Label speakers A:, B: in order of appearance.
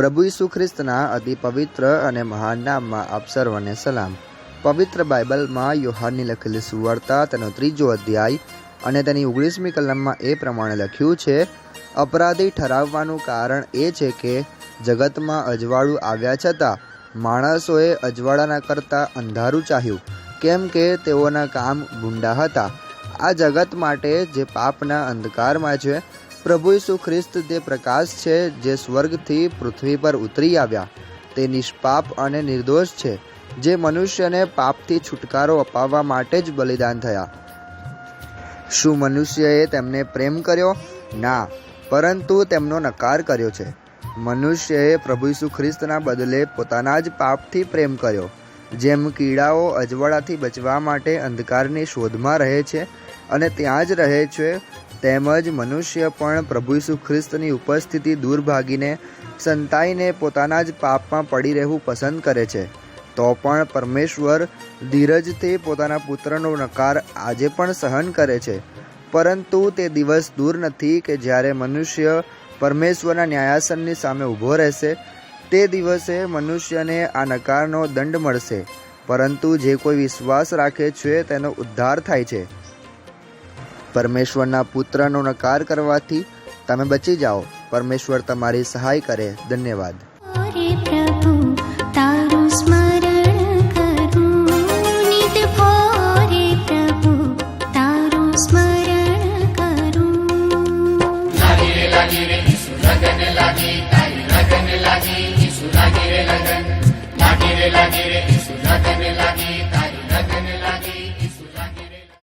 A: પ્રભુ ઈસુ ખ્રિસ્તના અતિ પવિત્ર અને મહાન નામમાં આપ સર્વને સલામ. પવિત્ર બાઇબલમાં યોહાનની લખેલી સુવાર્તા, તેનો ત્રીજો અધ્યાય અને તેની ઓગણીસમી કલમમાં એ પ્રમાણે લખ્યું છે, અપરાધી ઠરાવવાનું કારણ એ છે કે જગતમાં અજવાળું આવ્યા છતાં માણસોએ અજવાળાના કરતાં અંધારું ચાહ્યું. કેમ કે તેઓના કામ ગુંડા હતા. આ જગત માટે જે પાપના અંધકારમાં છે પ્રભુ ઈસુ ખ્રિસ્ત તે પ્રકાશ છે, જે સ્વર્ગથી પૃથ્વી પર ઉતરી આવ્યા, તે નિષ્પાપ અને નિર્દોષ છે, જે મનુષ્યને પાપથી છુટકારો અપાવવા માટે જ બલિદાન થયા. શું મનુષ્યએ તેમને પ્રેમ કર્યો? ના, પરંતુ તેમનો નકાર કર્યો છે. મનુષ્યએ પ્રભુ ઈસુ ખ્રિસ્તના બદલે પોતાના જ પાપથી પ્રેમ કર્યો, જેમ કીડાઓ અજવાળાથી બચવા માટે અંધકારની શોધમાં રહે છે અને ત્યાં જ રહે છે તેમજ મનુષ્ય પણ પ્રભુ ઈસુ ખ્રિસ્તની ઉપસ્થિતિ દૂર ભાગીને સંતાઈને પોતાના જ પાપમાં પડી રહેવું પસંદ કરે છે. તો પણ પરમેશ્વર ધીરજથી પોતાના પુત્રનો નકાર આજે પણ સહન કરે છે. પરંતુ તે દિવસ દૂર નથી કે જ્યારે મનુષ્ય પરમેશ્વરના ન્યાયાસનની સામે ઊભો રહેશે, તે દિવસે મનુષ્યને આ નકારનો દંડ મળશે. પરંતુ જે કોઈ વિશ્વાસ રાખે છે, તેનો ઉદ્ધાર થાય છે. પરમેશ્વરના પુત્રનો નકાર કરવાથી તમે બચી જાઓ. પરમેશ્વર તમારી સહાય કરે. ધન્યવાદ.
B: રે પ્રભુ તારું સ્મરણ કરું. નિત ભોરે પ્રભુ તારું સ્મરણ કરું.
C: લાગી રે લાગી રે